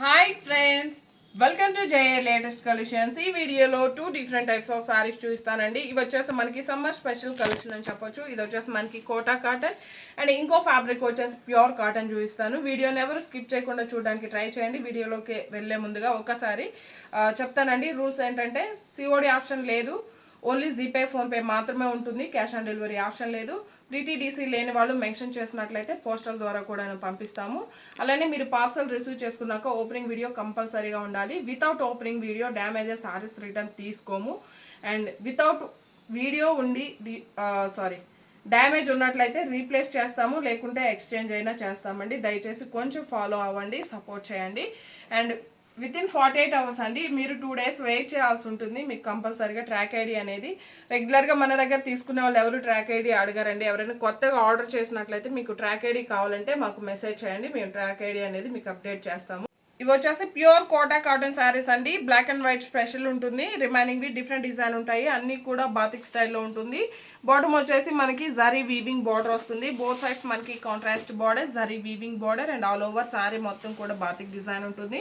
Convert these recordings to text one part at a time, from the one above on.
Hi friends welcome to Jaya latest collections ఈ వీడియోలో two different types of saris చూపిస్తానండి. ఇవి వచ్చేసి మనకి సమ్మర్ స్పెషల్ కలెక్షన్ అని చెప్పొచ్చు. ఇది వచ్చేసి మనకి కోటా కాటన్ అండ్ ఇంకో ఫ్యాబ్రిక్ వచ్చేసి ప్యూర్ కాటన్ చూపిస్తాను. వీడియోని ఎవరు స్కిప్ చేయకుండా చూడడానికి ట్రై చేయండి. వీడియోలోకి వెళ్ళే ముందుగా ఒకసారి చెప్తానండి. రూల్స్ ఏంటంటే సిఓడి ఆప్షన్ లేదు. ఓన్లీ జీపే ఫోన్పే మాత్రమే ఉంటుంది. క్యాష్ ఆన్ డెలివరీ ఆప్షన్ లేదు. డిటీడీసీ లేని వాళ్ళు మెన్షన్ చేసినట్లయితే పోస్టల్ ద్వారా కూడా పంపిస్తాము. అలానే మీరు పార్సల్ రిసీవ్ చేసుకున్నాక ఓపెనింగ్ వీడియో కంపల్సరీగా ఉండాలి. Without opening video damages saris return తీసుకోము. అండ్ వితౌట్ వీడియో ఉండి సారీ డ్యామేజ్ ఉన్నట్లయితే రీప్లేస్ చేస్తాము. లేకుంటే ఎక్స్చేంజ్ అయినా చేస్తామండి. దయచేసి కొంచెం ఫాలో అవ్వండి సపోర్ట్ చేయండి. And with in forty eight hours అండి. మీరు టూ డేస్ వెయిట్ చేయాల్సి ఉంటుంది. మీకు కంపల్సరీగా ట్రాక్ ఐడి అనేది రెగ్యులర్గా మన దగ్గర తీసుకునే వాళ్ళు ఎవరు ట్రాక్ ఐడి అడగారండి. ఎవరైనా కొత్తగా ఆర్డర్ చేసినట్లయితే మీకు ట్రాక్ ఐడి కావాలంటే మాకు మెసేజ్ చేయండి. మేము ట్రాక్ ఐడి అనేది మీకు అప్డేట్ చేస్తాము. ఇవి వచ్చేసి ప్యూర్ కోటా కాటన్ శారీస్ అండి. బ్లాక్ అండ్ వైట్ స్పెషల్ ఉంటుంది. రిమైనింగ్ డిఫరెంట్ డిజైన్ ఉంటాయి. అన్నీ కూడా బాతిక్ స్టైల్లో ఉంటుంది. బాటమ్ వచ్చేసి మనకి జరీ వీవింగ్ బార్డర్ వస్తుంది. బోత్ సైడ్స్ మనకి contrast border zari weaving border and all over sari మొత్తం కూడా బాతిక్ డిజైన్ ఉంటుంది.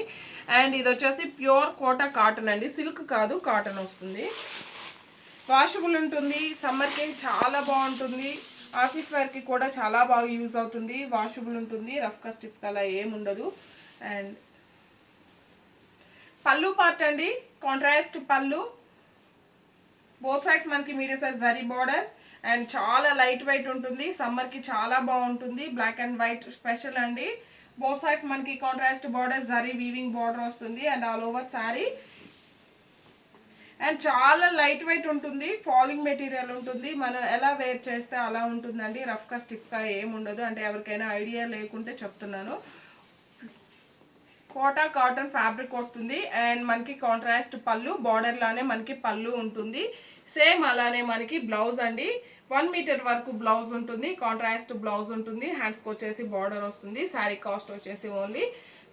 అండ్ ఇది వచ్చేసి ప్యూర్ కోటా కాటన్ అండి. సిల్క్ కాదు కాటన్ వస్తుంది. వాషబుల్ ఉంటుంది. సమ్మర్కి చాలా బాగుంటుంది. ఆఫీస్ వేర్కి కూడా చాలా బాగా యూజ్ అవుతుంది. వాషబుల్ ఉంటుంది. రఫ్గా అలా ఏముండదు అండ్ పళ్ళు పార్ట్ అండి. కాంట్రాస్ట్ పళ్ళు. బోత్ సైడ్స్ మనకి medium size zari border and చాలా లైట్ వెయిట్ ఉంటుంది. సమ్మర్కి చాలా బాగుంటుంది. బ్లాక్ అండ్ వైట్ స్పెషల్ అండి. బోత్ సైడ్స్ మనకి contrast border zari weaving border వస్తుంది. And all over sari and చాలా లైట్ వెయిట్ ఉంటుంది. ఫాలింగ్ మెటీరియల్ ఉంటుంది. మనం ఎలా వేర్ చేస్తే అలా ఉంటుందండి. రఫ్గా స్టిఫ్గా ఏమి ఉండదు. అంటే ఎవరికైనా ఐడియా లేకుంటే చెప్తున్నాను. కోటా కాటన్ ఫ్యాబ్రిక్ వస్తుంది అండ్ మనకి కాంట్రాస్ట్ పళ్ళు బార్డర్ లానే మనకి పళ్ళు ఉంటుంది. సేమ్ అలానే మనకి బ్లౌజ్ అండి. వన్ మీటర్ వరకు బ్లౌజ్ ఉంటుంది కాంట్రాస్ట్ బ్లౌజ్ ఉంటుంది హ్యాండ్స్కి వచ్చేసి బార్డర్ వస్తుంది శారీ కాస్ట్ వచ్చేసి only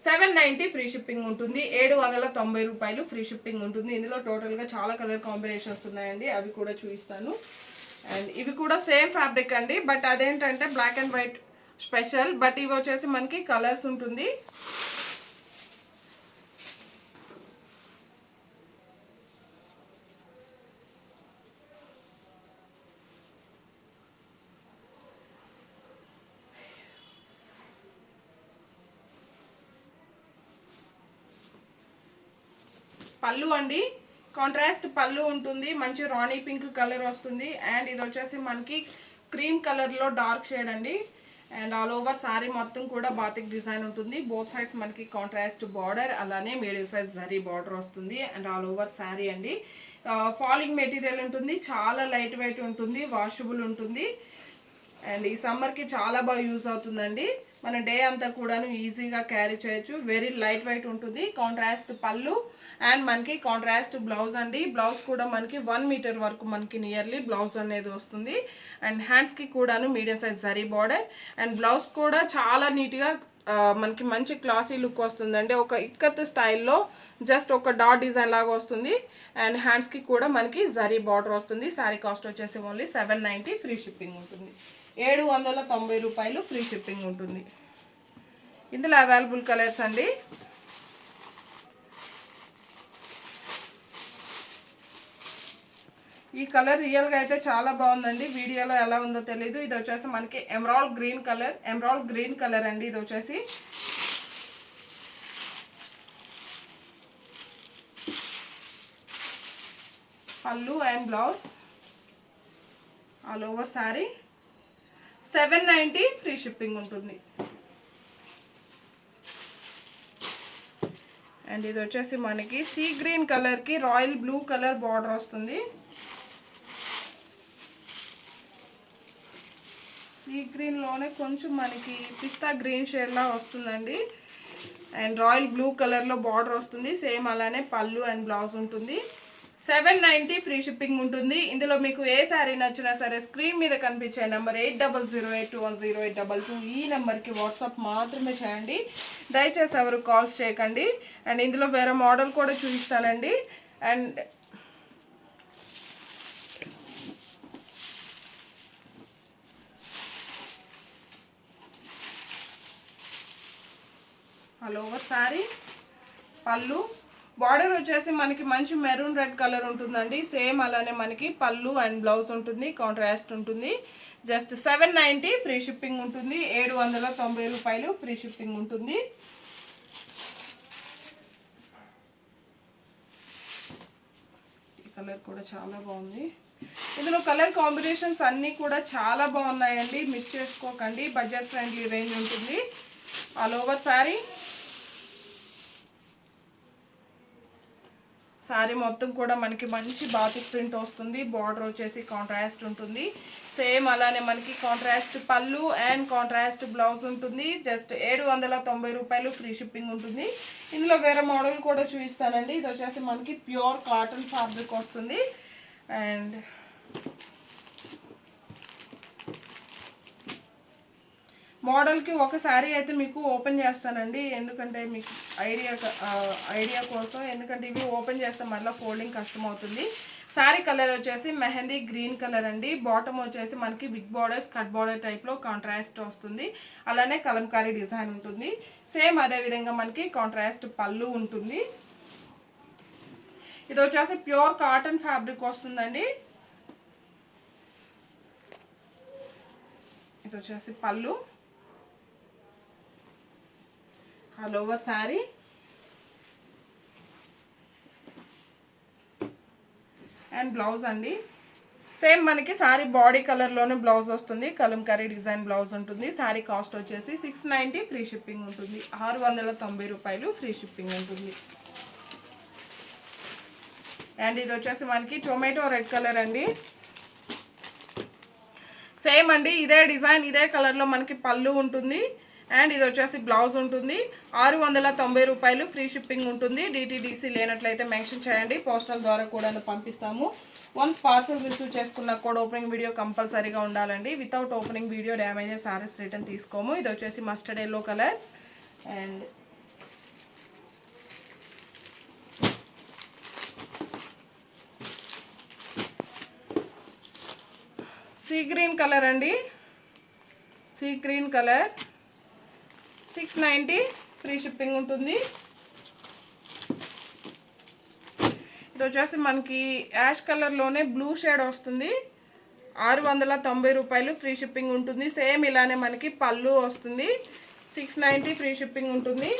seven ninety free shipping ఉంటుంది. ఏడు వందల తొంభై రూపాయలు ఫ్రీ షిప్పింగ్ ఉంటుంది. ఇందులో టోటల్గా చాలా కలర్ కాంబినేషన్స్ ఉన్నాయండి. అవి కూడా చూపిస్తాను. అండ్ ఇవి కూడా సేమ్ ఫ్యాబ్రిక్ అండి. బట్ అదేంటంటే black and white special but ఇవి వచ్చేసి మనకి కలర్స్ ఉంటుంది. పళ్ళు అండి. కాంట్రాస్ట్ పళ్ళు ఉంటుంది. మంచి రాణి పింక్ కలర్ వస్తుంది. అండ్ ఇది వచ్చేసి మనకి క్రీమ్ కలర్లో డార్క్ షేడ్ అండి. అండ్ ఆల్ ఓవర్ శారీ మొత్తం కూడా బాతిక్ డిజైన్ ఉంటుంది. బోత్ సైడ్స్ మనకి కాంట్రాస్ట్ బార్డర్ అలానే మీడియం సైజ్ జరీ బార్డర్ వస్తుంది. అండ్ ఆల్ ఓవర్ శారీ అండి. ఫాలింగ్ మెటీరియల్ ఉంటుంది. చాలా లైట్ వెయిట్ ఉంటుంది. వాషబుల్ ఉంటుంది. అండ్ ఈ సమ్మర్కి చాలా బాగా యూజ్ అవుతుందండి. మన డే అంతా కూడాను ఈజీగా క్యారీ చేయొచ్చు. వెరీ లైట్ వెయిట్ ఉంటుంది. కాంట్రాస్ట్ పళ్ళు అండ్ మనకి కాంట్రాస్ట్ బ్లౌజ్ అండి. బ్లౌజ్ కూడా మనకి వన్ మీటర్ వరకు మనకి నియర్లీ బ్లౌజ్ అనేది వస్తుంది. అండ్ హ్యాండ్స్కి కూడాను medium size zari border and blouse కూడా చాలా నీట్గా మనకి మంచి క్లాసీ లుక్ వస్తుందండి. ఒక ఇక్కత్ స్టైల్లో జస్ట్ ఒక డాట్ డిజైన్ లాగా వస్తుంది. అండ్ హ్యాండ్స్కి కూడా మనకి జరీ బార్డర్ వస్తుంది. శారీ కాస్ట్ వచ్చేసి only seven ninety free shipping ఉంటుంది. ఏడు వందల తొంభై రూపాయలు ఫ్రీ షిప్పింగ్ ఉంటుంది. ఇందులో అవైలబుల్ కలర్స్ అండి. ఈ కలర్ రియల్గా అయితే చాలా బాగుందండి. వీడియోలో ఎలా ఉందో తెలియదు ఇది వచ్చేసి మనకి emerald green colour emerald green colour అండి ఇది వచ్చేసి. Pallu and blouse. All over sari. Seven ninety free shipping ఉంటుంది. అండ్ ఇది వచ్చేసి మనకి సీ గ్రీన్ కలర్కి రాయల్ బ్లూ కలర్ బార్డర్ వస్తుంది. సీ గ్రీన్లోనే కొంచెం మనకి పిస్తా గ్రీన్ షేడ్లా వస్తుందండి. అండ్ రాయల్ బ్లూ కలర్లో బార్డర్ వస్తుంది. సేమ్ అలానే పళ్ళు అండ్ బ్లౌజ్ ఉంటుంది. సెవెన్ నైంటీ ఫ్రీ షిప్పింగ్ ఉంటుంది. ఇందులో మీకు ఏ శారీ నచ్చినా సరే స్క్రీన్ మీద కనిపించే number eight double zero eight one zero eight double two ఈ నెంబర్కి వాట్సాప్ మాత్రమే చేయండి. దయచేసి ఎవరు కాల్స్ చేయకండి. అండ్ ఇందులో వేరే మోడల్ కూడా చూపిస్తానండి. And all over sari? Pallu? Border వచ్చేసి మనకి మంచి మెరూన్ రెడ్ కలర్ ఉంటుందండి. సేమ్ అలానే మనకి పళ్ళు అండ్ బ్లౌజ్ ఉంటుంది కాంట్రాస్ట్ ఉంటుంది. Just seven ninety free shipping ఉంటుంది. ఏడు వందల తొంభై రూపాయలు ఫ్రీ షిప్పింగ్ ఉంటుంది. కలర్ కూడా చాలా బాగుంది. ఇందులో కలర్ కాంబినేషన్స్ అన్నీ కూడా చాలా బాగున్నాయండి. మిస్ చేసుకోకండి. బడ్జెట్ ఫ్రెండ్లీ రేంజ్ ఉంటుంది. All over sari. శారీ మొత్తం కూడా మనకి మంచి బాతిక్ ప్రింట్ వస్తుంది. బార్డర్ వచ్చేసి కాంట్రాస్ట్ ఉంటుంది. సేమ్ అలానే మనకి contrast pallu and contrast blouse ఉంటుంది. జస్ట్ ఏడు వందల తొంభై రూపాయలు ఫ్రీ షిప్పింగ్ ఉంటుంది. ఇందులో వేరే మోడల్ కూడా చూపిస్తానండి. ఇది వచ్చేసి మనకి ప్యూర్ కాటన్ ఫ్యాబ్రిక్ వస్తుంది. అండ్ మోడల్కి ఒక శారీ అయితే మీకు ఓపెన్ చేస్తానండి. ఎందుకంటే మీకు ఐడియా ఐడియా కోసం. ఎందుకంటే ఇవి ఓపెన్ చేస్తే మళ్ళీ ఫోల్డింగ్ కష్టం అవుతుంది శారీ కలర్ వచ్చేసి మెహందీ గ్రీన్ కలర్ అండి. బాటమ్ వచ్చేసి మనకి బిగ్ బార్డర్స్ కట్ బార్డర్ టైప్లో కాంట్రాస్ట్ వస్తుంది. అలానే కలంకారీ డిజైన్ ఉంటుంది. సేమ్ అదే విధంగా మనకి కాంట్రాస్ట్ పళ్ళు ఉంటుంది. ఇది వచ్చేసి ప్యూర్ కాటన్ ఫ్యాబ్రిక్ వస్తుందండి. ఇది వచ్చేసి పళ్ళు. All over sari and blouse అండి. సేమ్ మనకి శారీ బాడీ కలర్లోనే బ్లౌజ్ వస్తుంది. కలంకారీ డిజైన్ బ్లౌజ్ ఉంటుంది. శారీ కాస్ట్ వచ్చేసి సిక్స్ నైంటీ ఫ్రీ షిప్పింగ్ ఉంటుంది. ఆరు వందల తొంభై రూపాయలు ఫ్రీ షిప్పింగ్ ఉంటుంది. అండ్ ఇది వచ్చేసి మనకి టొమాటో రెడ్ కలర్ అండి. సేమ్ అండి ఇదే డిజైన్ ఇదే కలర్లో మనకి పళ్ళు ఉంటుంది. అండ్ ఇది వచ్చేసి బ్లౌజ్ ఉంటుంది. ఆరు వందల తొంభై రూపాయలు ఫ్రీ షిప్పింగ్ ఉంటుంది. డిటీడీసీ లేనట్లయితే మెన్షన్ చేయండి. పోస్టల్ ద్వారా కూడా పంపిస్తాము. వన్స్ పార్సల్ రిసీవ్ చేసుకున్న కూడా ఓపెనింగ్ వీడియో కంపల్సరీగా ఉండాలండి. Without opening video damages saris return తీసుకోము. ఇది వచ్చేసి mustard yellow colour and sea green colour అండి. Sea green colour six ninety free shipping ఉంటుంది. ఇది వచ్చేసి మనకి యాష్ కలర్లోనే బ్లూ షేడ్ వస్తుంది. ఆరు వందల తొంభై రూపాయలు ఫ్రీ షిప్పింగ్ ఉంటుంది. సేమ్ ఇలానే మనకి పళ్ళు వస్తుంది. సిక్స్ నైంటీ ఫ్రీ షిప్పింగ్ ఉంటుంది.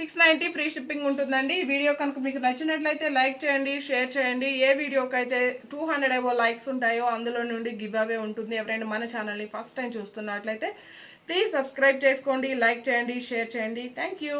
సిక్స్ నైంటీ ఫ్రీ షిప్పింగ్ ఉంటుందండి. ఈ వీడియో కనుక మీకు నచ్చినట్లయితే లైక్ చేయండి షేర్ చేయండి. ఏ వీడియోకి అయితే టూ హండ్రెడ్ ఏవో లైక్స్ ఉంటాయో అందులో నుండి గివ్ అవే ఉంటుంది. ఎవరైనా మన ఛానల్ని ఫస్ట్ టైం చూస్తున్నట్లయితే ప్లీజ్ సబ్స్క్రైబ్ చేసుకోండి లైక్ చేయండి షేర్ చేయండి. Thank you